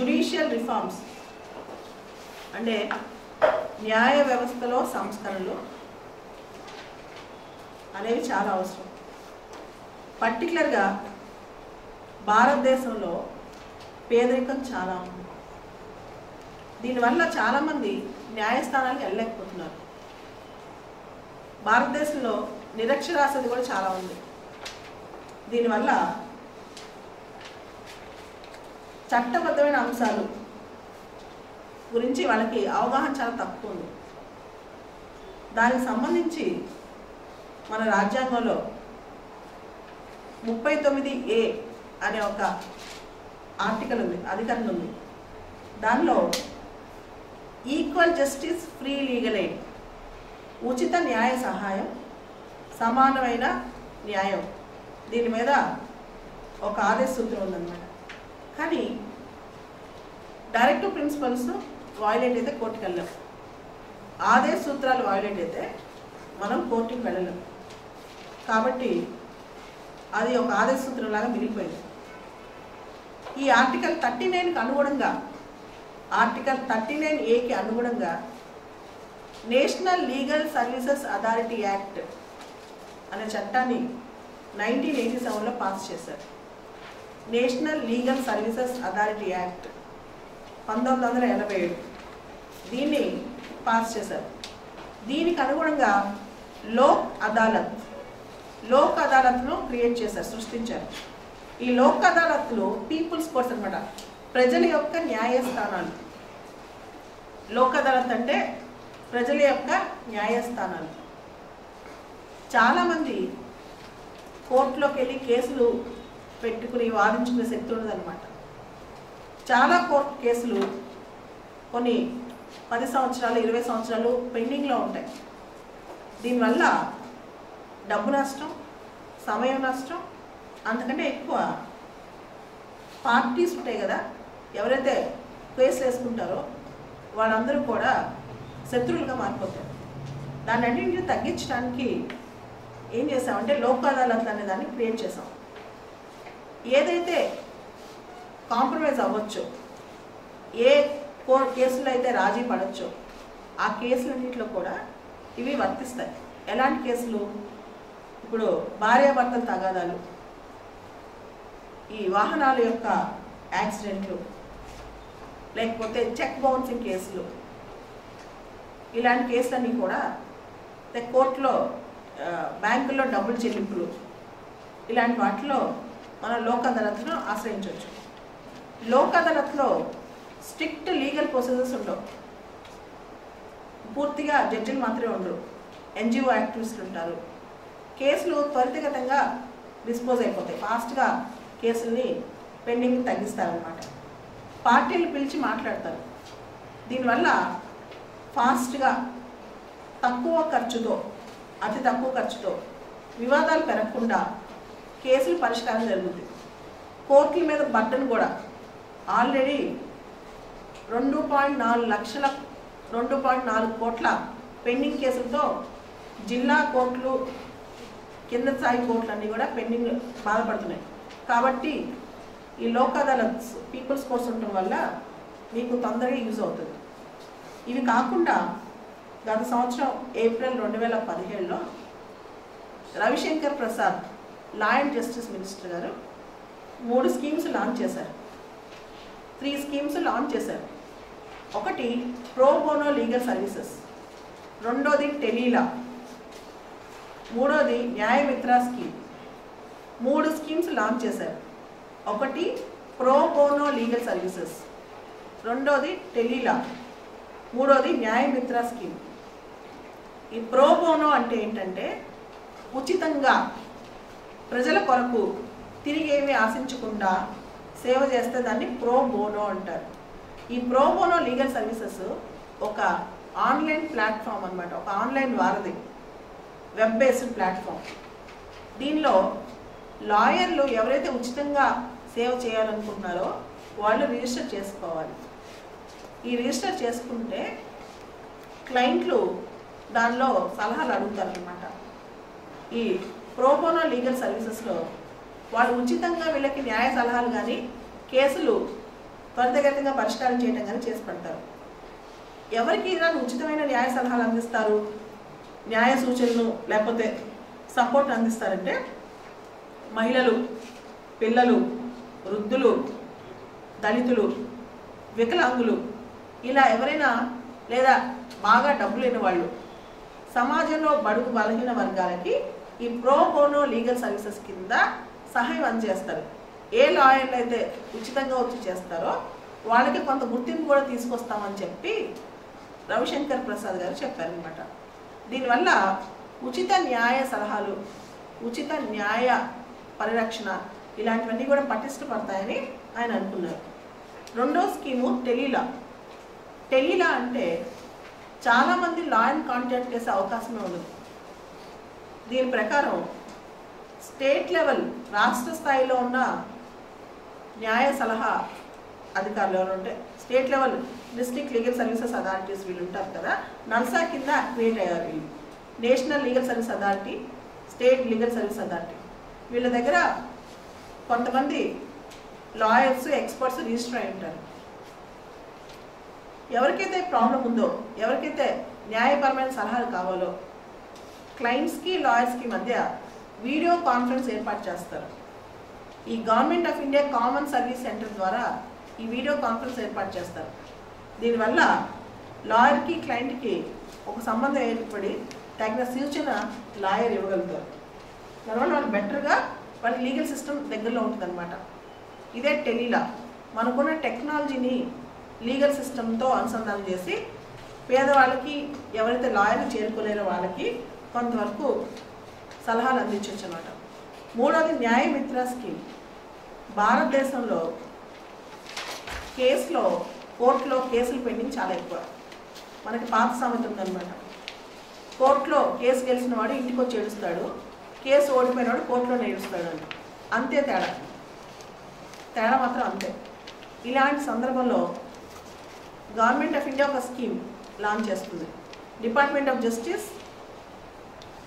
Judicial reforms అంటే న్యాయ వ్యవస్థలో సంస్కరణలు అనేవి చాలా అవసరం. పర్టికులర్గా భారతదేశంలో పేదరికం చాలా ఉంది. దీనివల్ల చాలామంది న్యాయస్థానాలకు వెళ్ళలేకపోతున్నారు. భారతదేశంలో నిరక్షరాస్యత కూడా చాలా ఉంది. దీనివల్ల చట్టబద్ధమైన అంశాలు గురించి వాళ్ళకి అవగాహన చాలా తక్కువ ఉంది. దానికి సంబంధించి మన రాజ్యాంగంలో ముప్పై తొమ్మిది ఏ అనే ఒక ఆర్టికల్ ఉంది అధికరణ ఉంది. దానిలో equal justice free legal aid ఉచిత న్యాయ సహాయం సమానమైన న్యాయం. దీని మీద ఒక ఆదేశ సూత్రం ఉందన్నమాట. కానీ డైరెక్టివ్ ప్రిన్సిపల్స్ వాయిలేట్ అయితే కోర్టుకి వెళ్ళాం ఆదేశ సూత్రాలు వాయిలేట్ అయితే మనం కోర్టుకి వెళ్ళలేం. కాబట్టి అది ఒక ఆదేశ సూత్రంలాగా మిగిలిపోయింది. ఈ ఆర్టికల్ థర్టీ నైన్కి అనుగుణంగా ఆర్టికల్ థర్టీ నైన్ ఏకి అనుగుణంగా national legal services authority act అనే చట్టాన్ని నైన్టీన్ ఎయిటీ సెవెన్లో పాస్ చేశారు. National legal services authority act పంతొమ్మిది వందల ఎనభై ఏడు. దీన్ని పాస్ చేశారు. దీనికి అనుగుణంగా లోక్ అదాలత్ లోక్ అదాలత్ను క్రియేట్ చేశారు సృష్టించారు. ఈ లోక్ అదాలత్లు పీపుల్స్ కోర్స్ అనమాట ప్రజల యొక్క న్యాయస్థానాలు. లోక్ అదాలత్ అంటే ప్రజల యొక్క న్యాయస్థానాలు. చాలామంది కోర్టులోకి వెళ్ళి కేసులు పెట్టుకుని వాదించుకునే శక్తి ఉండదన్నమాట చాలా కోర్టు కేసులు కొన్ని పది సంవత్సరాలు ఇరవై సంవత్సరాలు పెండింగ్లో ఉంటాయి. దీనివల్ల డబ్బు నష్టం సమయం నష్టం అంతకంటే ఎక్కువ పార్టీస్ ఉంటాయి కదా ఎవరైతే కేసులు వేసుకుంటారో వాళ్ళందరూ కూడా శత్రువులుగా మారిపోతారు. దాన్ని అన్నింటిని తగ్గించడానికి ఏం చేసామంటే లోక్ అదాలత్ అనే దాన్ని క్రియేట్ చేసాం. ఏదైతే కాంప్రమైజ్ అవ్వచ్చో ఏ కో కేసులో అయితే రాజీ పడచ్చో ఆ కేసులన్నింటిలో కూడా ఇవి వర్తిస్తాయి. ఎలాంటి కేసులు? ఇప్పుడు భార్యాభర్తల తగాదాలు ఈ వాహనాల యొక్క యాక్సిడెంట్లు లేకపోతే చెక్ బౌన్సింగ్ కేసులు ఇలాంటి కేసులన్నీ కూడా కోర్టులో బ్యాంకుల్లో డబ్బులు చెల్లింపులు ఇలాంటి వాటిలో మన లోక్ అదాలత్ను ఆశ్రయించవచ్చు. లోక్ అదాలత్లో స్ట్రిక్ట్ లీగల్ ప్రొసీజర్స్ ఉండవు. పూర్తిగా జడ్జిలు మాత్రమే ఉండరు. ఎన్జిఓ యాక్టివిస్టులు ఉంటారు. కేసులు త్వరితగతంగా డిస్పోజ్ అయిపోతాయి. ఫాస్ట్గా కేసుల్ని పెండింగ్ తగ్గిస్తారనమాట పార్టీలు పిలిచి మాట్లాడతారు. దీనివల్ల ఫాస్ట్గా తక్కువ ఖర్చుతో అతి తక్కువ ఖర్చుతో వివాదాలు పెరగకుండా కేసులు పరిష్కారం జరుగుతుంది కోర్టుల మీద బట్టను కూడా ఆల్రెడీ రెండు పాయింట్ నాలుగు లక్షల రెండు పాయింట్ నాలుగు కోట్ల పెండింగ్ కేసులతో జిల్లా కోర్టులు కింద స్థాయి కోర్టులు అన్నీ కూడా పెండింగ్ బాధపడుతున్నాయి. కాబట్టి ఈ లోక్ అదాలత్స్ పీపుల్స్ కోర్స్ ఉండటం వల్ల మీకు తొందరగా యూజ్ అవుతుంది. ఇవి కాకుండా గత సంవత్సరం ఏప్రిల్ రెండు వేల పదిహేడులో Ravishankar Prasad law and justice minister గారు మూడు స్కీమ్స్ లాంచ్ చేశారు. త్రీ స్కీమ్స్ లాంచ్ చేశారు. ఒకటి ప్రో బోనో లీగల్ సర్వీసెస్ రెండోది టెలీలా మూడోది న్యాయమిత్ర స్కీమ్ మూడు స్కీమ్స్ లాంచ్ చేశారు. ఒకటి ప్రో బోనో లీగల్ సర్వీసెస్ రెండోది టెలీలా మూడోది న్యాయమిత్ర స్కీమ్ ఈ ప్రో బోనో అంటే ఏంటంటే ఉచితంగా ప్రజల కొరకు తిరిగి ఏమీ ఆశించకుండా సేవ చేస్తే దాన్ని ప్రో బోనో అంటారు. ఈ ప్రో బోనో లీగల్ సర్వీసెస్ ఒక ఆన్లైన్ ప్లాట్ఫామ్ అన్నమాట. ఒక ఆన్లైన్ వారధి. Web based platform. దీనిలో లాయర్లు ఎవరైతే ఉచితంగా సేవ చేయాలనుకుంటున్నారో వాళ్ళు రిజిస్టర్ చేసుకోవాలి. ఈ రిజిస్టర్ చేసుకుంటే క్లయింట్లు దానిలో సలహాలు అడుగుతారనమాట ఈ ప్రోబోనో లీగల్ సర్వీసెస్లో వాళ్ళు ఉచితంగా వీళ్ళకి న్యాయ సలహాలు కానీ కేసులు త్వరితగతిగా పరిష్కారం చేయడం కానీ చేసి పెడతారు. ఎవరికి ఇలాంటి ఉచితమైన న్యాయ సలహాలు అందిస్తారు? న్యాయ సూచనలు లేకపోతే సపోర్ట్ అందిస్తారంటే మహిళలు పిల్లలు వృద్ధులు దళితులు వికలాంగులు ఇలా ఎవరైనా లేదా బాగా డబ్బు లేని వాళ్ళు సమాజంలో బడుగు బలహీన వర్గాలకి ఈ ప్రో బోనో లీగల్ సర్వీసెస్ కింద సహాయం అందజేస్తారు ఏ లాయర్లు అయితే ఉచితంగా వచ్చి చేస్తారో వాళ్ళకి కొంత గుర్తింపు కూడా తీసుకొస్తామని చెప్పి రవిశంకర్ ప్రసాద్ గారు చెప్పారనమాట దీనివల్ల ఉచిత న్యాయ సలహాలు ఉచిత న్యాయ పరిరక్షణ ఇలాంటివన్నీ కూడా పటిష్టపడతాయని ఆయన అనుకున్నారు. రెండో స్కీము టెలీలా. టెలీలా అంటే చాలామంది లాయర్ని కాంటాక్ట్ చేసే అవకాశమే ఉండదు. దీని ప్రకారం స్టేట్ లెవెల్ రాష్ట్ర స్థాయిలో ఉన్న న్యాయ సలహా అధికారులు ఎవరు ఉంటే state level district legal services authorities వీళ్ళు ఉంటారు కదా నల్సా కింద క్రియేట్ అయ్యారు వీళ్ళు. National legal service authority state legal service authority. వీళ్ళ దగ్గర కొంతమంది లాయర్స్ ఎక్స్పర్ట్స్ రిజిస్టర్ అయి ఉంటారు. ఎవరికైతే ప్రాబ్లం ఉందో ఎవరికైతే న్యాయపరమైన సలహాలు కావాలో క్లయింట్స్కి లాయర్స్కి మధ్య వీడియో కాన్ఫరెన్స్ ఏర్పాటు చేస్తారు. ఈ government of India common service centre ద్వారా ఈ వీడియో కాన్ఫరెన్స్ ఏర్పాటు చేస్తారు. దీనివల్ల లాయర్కి క్లయింట్కి ఒక సంబంధం ఏర్పడి తగిన సూచన లాయర్ ఇవ్వగలుగుతారు. దానివల్ల వాళ్ళు బెటర్గా వాళ్ళ లీగల్ సిస్టమ్ దగ్గరలో ఉంటుందన్నమాట. ఇదే టెలీలా. మనకున్న టెక్నాలజీని లీగల్ సిస్టమ్తో అనుసంధానం చేసి పేదవాళ్ళకి ఎవరైతే లాయర్ చేరుకోలేరో వాళ్ళకి కొంతవరకు సలహాలు అందించవచ్చు అనమాట మూడవది న్యాయమిత్ర స్కీమ్. భారతదేశంలో కేసులో కోర్టులో కేసులు పెండింగ్ చాలా ఎక్కువ. మనకి పాత సామెత ఉందన్నమాట. కోర్టులో కేసు గెలిచిన వాడు ఇంటికి వచ్చి ఏడుస్తాడు కేసు ఓడిపోయినవాడు కోర్టులో ఏడుస్తాడు అని. అంతే తేడా. తేడా మాత్రం అంతే. ఇలాంటి సందర్భంలో గవర్నమెంట్ ఆఫ్ ఇండియా ఒక స్కీమ్ లాంచ్ చేస్తుంది. డిపార్ట్మెంట్ ఆఫ్ జస్టిస్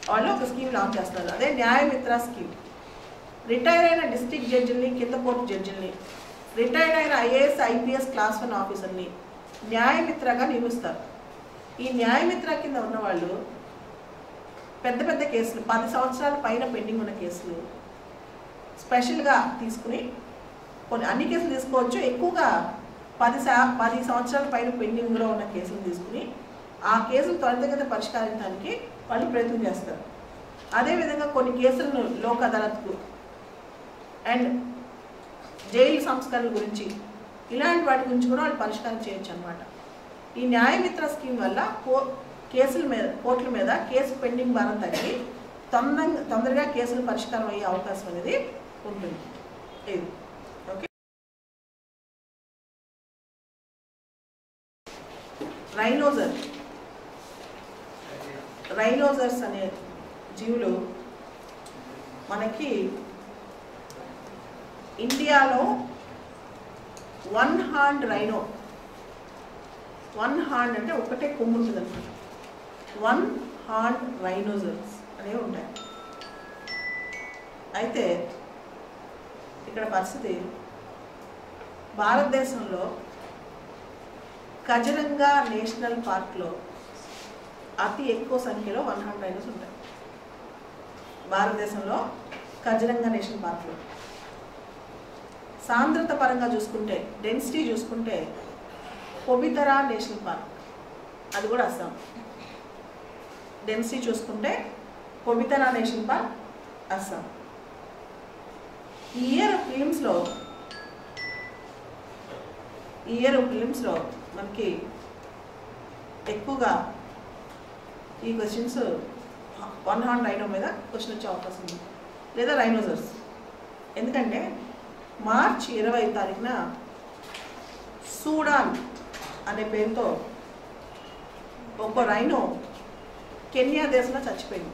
వాళ్ళు ఒక స్కీమ్ లాంచ్ చేస్తున్నారు. అదే న్యాయమిత్ర స్కీమ్. రిటైర్ అయిన డిస్ట్రిక్ట్ జడ్జిల్ని కింద కోర్టు జడ్జిల్ని రిటైర్డ్ అయిన ఐఏఎస్ ఐపీఎస్ క్లాస్ వన్ ఆఫీసర్ని న్యాయమిత్రగా నియమిస్తారు. ఈ న్యాయమిత్ర కింద ఉన్నవాళ్ళు పెద్ద పెద్ద కేసులు పది సంవత్సరాల పైన పెండింగ్ ఉన్న కేసులు స్పెషల్గా తీసుకుని కొన్ని అన్ని కేసులు తీసుకోవచ్చు. ఎక్కువగా పది సా పది సంవత్సరాల పైన పెండింగ్లో ఉన్న కేసులు తీసుకుని ఆ కేసులు త్వరితగత పరిష్కరించడానికి వాళ్ళు ప్రయత్నం చేస్తారు. అదేవిధంగా కొన్ని కేసులను లోక్ అదాలత్కు అండ్ జైలు సంస్కరణల గురించి ఇలాంటి వాటి గురించి కూడా వాళ్ళు పరిష్కారం చేయొచ్చు అనమాట ఈ న్యాయమిత్ర స్కీమ్ వల్ల కో కేసుల మీద కోర్టుల మీద కేసు పెండింగ్ భారం తగ్గి తొందరగా తొందరగా కేసులు పరిష్కారం అయ్యే అవకాశం అనేది ఉంటుంది. ఇది ఓకే. రైనోజర్. రైనోజర్స్ అనే జీవులు మనకి ఇండియాలో one hand rhino one hand అంటే ఒకటే కొమ్ము ఉంటుంది అనమాట వన్ హాండ్ రైనోజర్స్ అనేవి ఉంటాయి. అయితే ఇక్కడ పరిస్థితి భారతదేశంలో కజరంగా నేషనల్ పార్క్లో అతి ఎక్కువ సంఖ్యలో వన్ హండ్రెడ్ రైనోస్ ఉంటాయి. భారతదేశంలో కజరంగ నేషనల్ పార్క్లో. సాంద్రత పరంగా చూసుకుంటే డెన్సిటీ చూసుకుంటే పొబితరా నేషనల్ పార్క్. అది కూడా అస్సాం. డెన్సిటీ చూసుకుంటే పొబితరా నేషనల్ పార్క్ అస్సాం. ఈ ఇయర్ ఫిలిమ్స్లో ఈ ఇయర్ ఫిలిమ్స్లో మనకి ఎక్కువగా ఈ క్వశ్చన్స్ వన్ హార్న్ రైనో మీద క్వశ్చన్ వచ్చే అవకాశం ఉంది. లేదా రైనోజర్స్ ఎందుకంటే మార్చి ఇరవై తారీఖున సూడాన్ అనే పేరుతో ఒక రైనో కెన్యా దేశంలో చచ్చిపోయింది.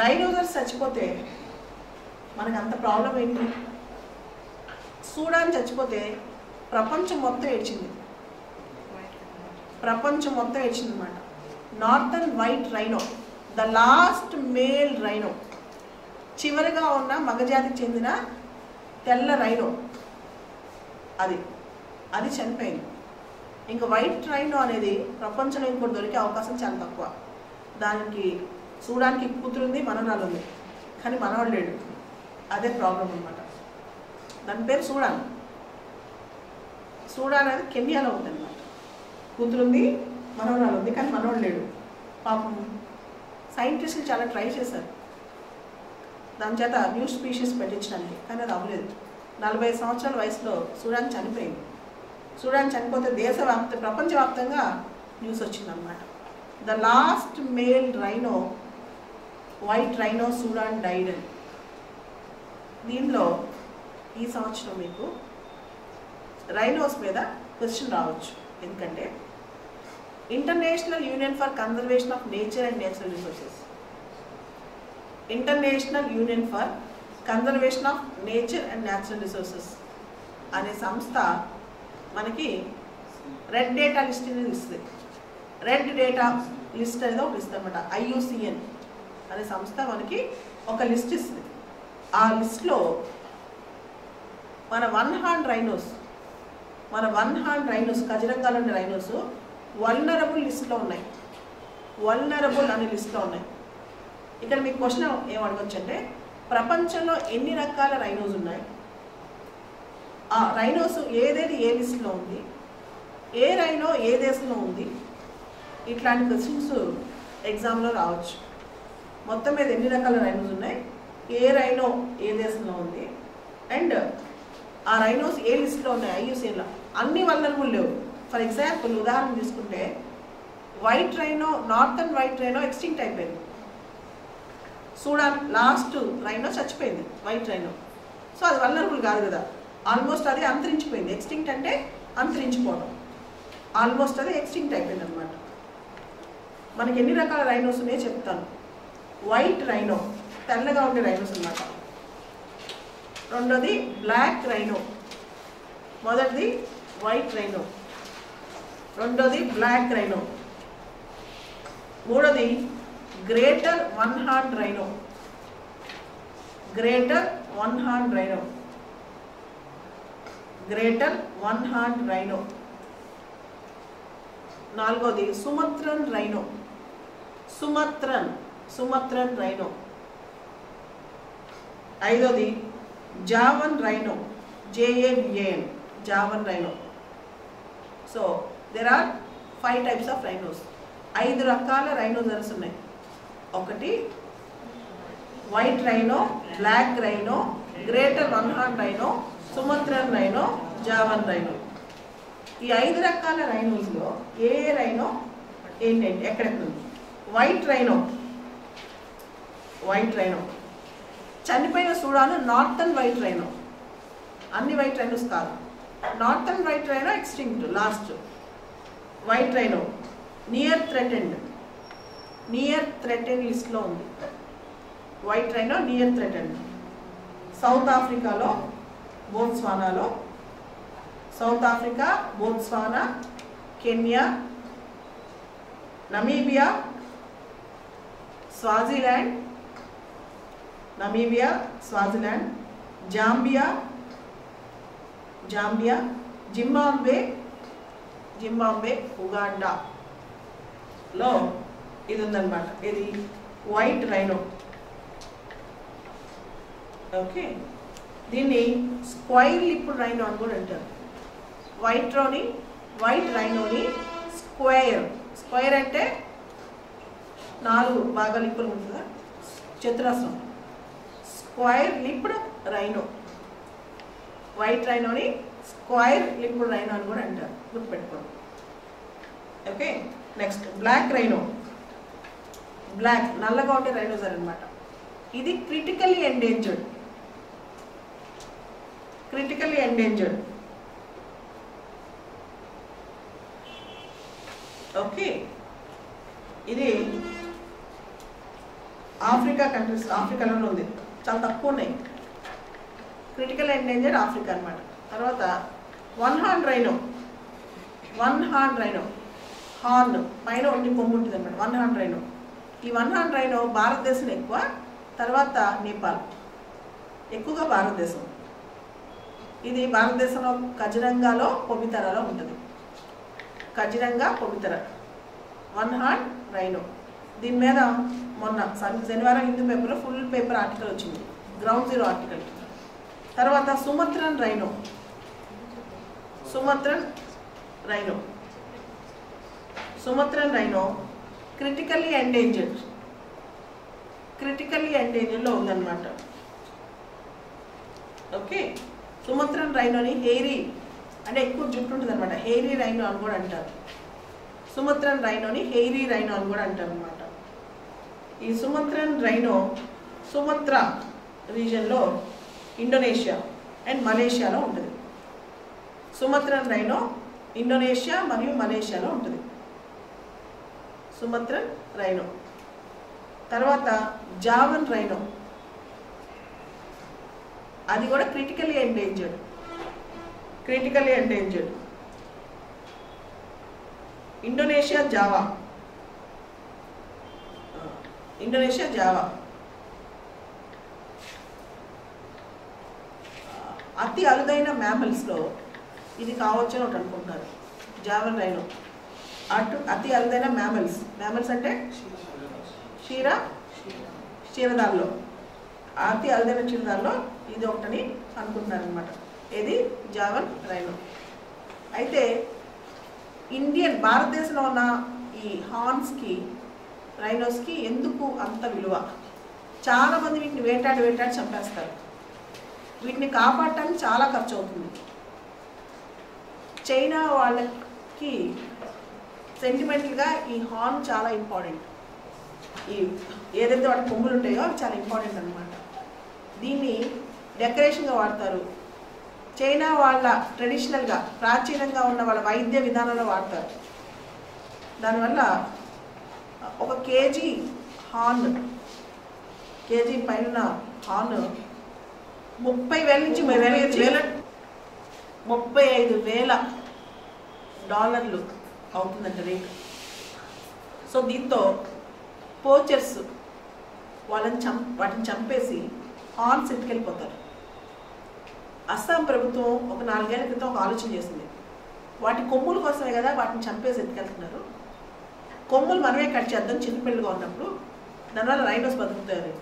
రైనోజర్స్ చచ్చిపోతే మనకు అంత ప్రాబ్లం ఏంటి? సూడాన్ చచ్చిపోతే ప్రపంచం మొత్తం ఏడ్చింది. ప్రపంచం మొత్తం ఏడ్చింది అనమాట northern white rhino the last male rhino చివరిగా ఉన్న మగజాతికి చెందిన తెల్ల రైనో అది అది చనిపోయింది. ఇంకా వైట్ రైనో అనేది ప్రపంచంలో ఇంకోటి దొరికే అవకాశం చాలా తక్కువ. దానికి చూడడానికి కూతురుంది మనవరాలు ఉంది కానీ మనవాడు లేడు. అదే ప్రాబ్లం అనమాట దాని పేరు సూడాన్. సూడాన్ అనేది కెన్యాలో ఉందన్నమాట. కూతురుంది మనవరాలు ఉంది కానీ మనోడు లేడు? పాపం సైంటిస్టులు చాలా ట్రై చేశారు. దాని చేత న్యూ స్పీషీస్ పెట్టించడానికి కానీ అది అవ్వలేదు. నలభై సంవత్సరాల వయసులో సూడాన్ చనిపోయింది. సూడాన్ చనిపోతే దేశవ్యాప్త ప్రపంచవ్యాప్తంగా న్యూస్ వచ్చిందనమాట the last male rhino white rhino Sudan died అని. దీనిలో ఈ సంవత్సరం మీకు రైనోస్ మీద క్వశ్చన్ రావచ్చు. ఎందుకంటే international union for conservation of nature and natural resources international union for conservation of nature and natural resources అనే సంస్థ మనకి రెడ్ డేటా లిస్ట్ అనేది ఇస్తుంది. రెడ్ డేటా లిస్ట్ అనేది ఒకటి ఇస్తుంది అనమాట ఐయుసిఎన్ అనే సంస్థ మనకి ఒక లిస్ట్ ఇస్తుంది. ఆ లిస్ట్లో మన one horn rhinos one horn rhinos rhinos కజరంగాలోని రైనోస్ వల్నరబుల్ లిస్ట్లో ఉన్నాయి. వల్నరబుల్ అనే లిస్ట్లో ఉన్నాయి. ఇక్కడ మీకు క్వశ్చన్ ఏం అడగచ్చు అంటే ప్రపంచంలో ఎన్ని రకాల రైనోస్ ఉన్నాయి? ఆ రైనోస్ ఏదేది ఏ లిస్ట్లో ఉంది? ఏ రైనో ఏ దేశంలో ఉంది? ఇట్లాంటి క్వశ్చన్స్ ఎగ్జామ్లో రావచ్చు. మొత్తం మీద ఎన్ని రకాల రైనోస్ ఉన్నాయి? ఏ రైనో ఏ దేశంలో ఉంది? అండ్ ఆ రైనోస్ ఏ లిస్ట్లో ఉన్నాయి? ఐయుసీఎన్లో అన్ని వల్లనబుల్ లేవు. ఫర్ ఎగ్జాంపుల్ ఉదాహరణ తీసుకుంటే white rhino northern white rhino extinct అయిపోయింది. సూడాన్ లాస్ట్ రైనో చచ్చిపోయింది వైట్ రైనో సో అది వల్లరబుల్ కాదు కదా. ఆల్మోస్ట్ అది అంతరించిపోయింది. ఎక్స్టింక్ట్ అంటే అంతరించిపోవడం. ఆల్మోస్ట్ అది ఎక్స్టింక్ట్ అయిపోయింది అనమాట మనకి ఎన్ని రకాల రైనోస్ ఉన్నాయో చెప్తాను. వైట్ రైనో తెల్లగా ఉండే రైనోస్ అన్నమాట. రెండోది బ్లాక్ రైనో మొదటిది వైట్ రైనో రెండోది బ్లాక్ రైనో మూడోది greater one horn rhino greater one horn rhino greater one horn rhino నాలుగోది Sumatran rhino Sumatran Sumatran rhino ఐదోది Javan rhino J A V A N Javan rhino so there are five types of rhinos ఐదు రకాల rhinoceros ఉన్నాయి. ఒకటి white rhino black rhino greater one horn rhino Sumatran rhino Javan rhino ఈ ఐదు రకాల రైనోస్లో ఏ రైనో ఏంటంటే ఎక్కడెక్కడుంది వైట్ రైనో వైట్ రైనో చనిపోయిన సూడాను నార్థన్ వైట్ రైనో అన్ని వైట్ రైనోస్ కాదు. Northern white rhino extinct last white rhino. Near threatened near threaten లిస్ట్లో ఉంది. White rhino near threatened south ఆఫ్రికాలో బోత్స్వానాలో South Africa Botswana Kenya Namibia Swaziland Namibia Swaziland Zambia Zambia Zimbabwe Zimbabwe ఉగాండాలో ఇది ఉందన్నమాట ఇది white rhino okay. దీన్ని square lipped rhino అని కూడా అంటారు. వైట్ రోని వైట్ రైనోని స్క్వేర్ స్క్వేర్ అంటే నాలుగు బాగా లిప్పులు ఉంటుందా? చతురస్రం. స్క్వైర్ లిప్డ్ రైనో వైట్ రైనోని స్క్వైర్ లిక్విడ్ రైనో అని కూడా అంటారు. గుర్తుపెట్టుకోండి. Okay? Next black rhino. Black నల్లగా ఉండే రైనోజర్ అనమాట ఇది critically endangered. Critically endangered. Okay? ఇది ఆఫ్రికా కంట్రీస్ ఆఫ్రికాలోనే ఉంది. చాలా తక్కువ ఉన్నాయి. క్రిటికల్ ఎండేంజర్ ఆఫ్రికా అనమాట తర్వాత one horn rhino. One horn rhino. Horn పైన ఉండి కొమ్ము ఉంటుంది అనమాట వన్ హార్న్ రైనో. ఈ వన్ హార్న్ రైనో భారతదేశం ఎక్కువ తర్వాత నేపాల్. ఎక్కువగా భారతదేశం. ఇది భారతదేశంలో ఖజరంగాలో పొమితరలో ఉంటుంది. Kaziranga Pobitora one horn rhino. దీని మీద మొన్న శనివారం హిందూ పేపర్లో ఫుల్ పేపర్ ఆర్టికల్ వచ్చింది. Ground zero article. తర్వాత Sumatran rhino. Sumatran rhino. Sumatran rhino critically endangered critically ఎండేంజర్లో ఉందన్నమాట. ఓకే? సుమత్రన్ రైనోని హెయిరీ అంటే ఎక్కువ జుట్టు ఉంటుంది అనమాట హెయిరీ రైనో అని కూడా అంటారు. సుమత్రన్ రైనోని హెయిరీ రైనో అని కూడా అంటారు అనమాట ఈ సుమత్రన్ రైనో సుమత్రా రీజన్లో ఇండోనేషియా అండ్ మలేషియాలో ఉంటుంది. సుమత్రన్ రైనో ఇండోనేషియా మరియు మలేషియాలో ఉంటుంది. సుమత్రన్ రైనో తర్వాత జావన్ రైనో అది కూడా critically endangered. Critically endangered. Indonesia Java. Indonesia Java. అతి అరుదైన మ్యామల్స్లో ఇది కావచ్చు అని ఒకటి అనుకుంటున్నారు. Javan rhino. అటు అతి అరుదైన మ్యామల్స్. మ్యామల్స్ అంటే? క్షీర. క్షీరదాల్లో అతి అరుదైన క్షీరదాల్లో ఇది ఒకటని అనుకుంటున్నారు అనమాట ఇది జావన్ రైనో. అయితే ఇండియన్ భారతదేశంలో ఉన్న ఈ హార్న్స్కి రైనోస్కి ఎందుకు అంత విలువ? చాలామంది వీటిని వేటాడి వేటాడి చంపేస్తారు. వీటిని కాపాడటానికి చాలా ఖర్చు అవుతుంది చైనా వాళ్ళకి సెంటిమెంటల్గా ఈ హార్న్ చాలా ఇంపార్టెంట్ ఈ ఏదైతే వాటి కొమ్ములు ఉంటాయో అవి చాలా ఇంపార్టెంట్ అనమాట దీన్ని డెకరేషన్గా వాడతారు. చైనా వాళ్ళ ట్రెడిషనల్గా ప్రాచీనంగా ఉన్న వాళ్ళ వైద్య విధానంలో వాడతారు. దానివల్ల ఒక కేజీ హార్న్ కేజీ పైన హార్న్ ముప్పై వేల నుంచి ముప్పై వేల ముప్పై ఐదు వేల డాలర్లు అవుతుందంట రేట్. సో దీంతో పోచర్స్ వాళ్ళని చం వాటిని చంపేసి హార్న్స్ ఎత్తుకెళ్ళిపోతారు అస్సాం ప్రభుత్వం ఒక నాలుగేళ్ళ క్రితం ఒక ఆలోచన చేసింది. వాటి కొమ్ముల కోసమే కదా వాటిని చంపేసి ఎత్తుకెళ్తున్నారు కొమ్ములు మనమే కట్ చేద్దాం చిన్నపిల్లలుగా ఉన్నప్పుడు. దానివల్ల రైడోస్ బతుకుతారు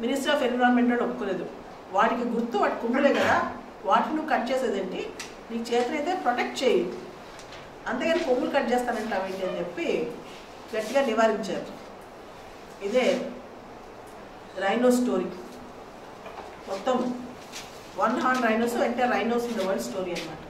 మినిస్టర్ ఆఫ్ ఎన్విరాన్మెంట్ వాడు ఒప్పుకోలేదు. వాటికి గుర్తు వాటి కొమ్ములే కదా. వాటిని నువ్వు కట్ చేసేదేంటి నీ చేతులైతే ప్రొటెక్ట్ చేయి. అంతేగాని కొమ్ములు కట్ చేస్తానంటావేంటి అని చెప్పి గట్టిగా నివారించారు. ఇదే రైనో స్టోరీ మొత్తం వన్ హార్న్ రైనోస్ అంటే rhinos in the world story అనమాట